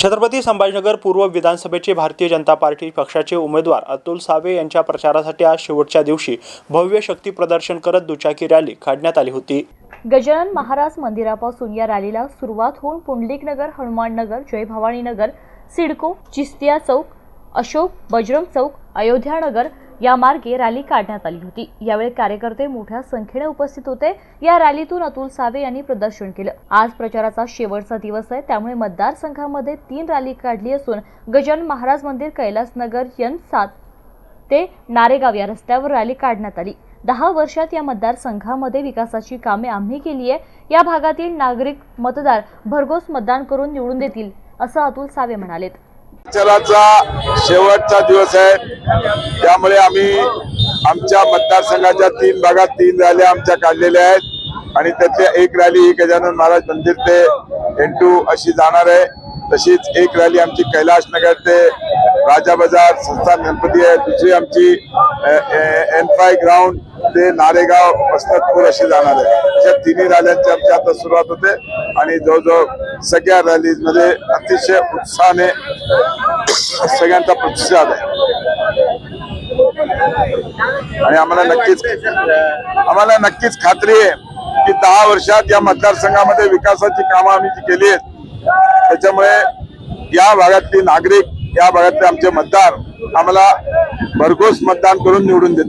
छत्रपती संभाजीनगर पूर्व विधानसभेचे भारतीय जनता पार्टी पक्षाचे उमेदवार अतुल सावे यांच्या प्रचारासाठी आज शेवटच्या दिवशी भव्य शक्ती प्रदर्शन करत दुचाकी रॅली काढण्यात आली होती. गजानन महाराज मंदिरापासून या रॅलीला सुरुवात होऊन पुंडलिक नगर हनुमान नगर जय भवानी नगर सिडको चिस्तिया चौक अशोक बजरंग चौक अयोध्या नगर या मार्गे रॅली काढण्यात आली होती. यावेळी कार्यकर्ते मोठ्या संख्येने उपस्थित होते. या रॅलीतून अतुल सावे यांनी प्रदर्शन केलं. आज प्रचाराचा शेवटचा दिवस आहे. त्यामुळे मतदारसंघामध्ये तीन रॅली काढली असून गजानन महाराज मंदिर कैलास नगर यन सात ते नारेगाव या रस्त्यावर रॅली काढण्यात आली. दहा वर्षात या मतदारसंघामध्ये विकासाची कामे आम्ही केली आहे. या भागातील नागरिक मतदार भरघोस मतदान करून निवडून देतील असं अतुल सावे म्हणालेत. प्रचाराचा शेवटचा दिवस आहे. त्यामुळे आम्ही आमच्या मतदारसंघाच्या तीन भागात तीन रॅल्या आमच्या काढलेल्या आहेत. आणि त्यातल्या एक रॅली ही गजानन महाराज मंदिर ते एंटू अशी जाणार आहे. तशीच एक रॅली आमची कैलाश नगर ते राजा बाजार संस्थान गणपती आहे. दुसरी आमची एन फाय ग्राउंड ते नारेगाव मस्तकपूर अशी जाणार आहे. अशा तिन्ही रॅल्यांची आमची आता सुरुवात होते. आणि जवळजवळ सगळ्या रॅलीमध्ये अतिशय उत्साहाने सगळ्यांचा प्रतिसाद आहे. आणि आम्हाला नक्कीच आम्हाला नक्कीच खात्री आहे की दहा वर्षात या मतदारसंघामध्ये विकासाची कामं आम्ही जी केली आहेत त्याच्यामुळे या भागातली नागरिक या भागातले आमचे मतदार आम्हाला भरघोस मतदान करून निवडून देत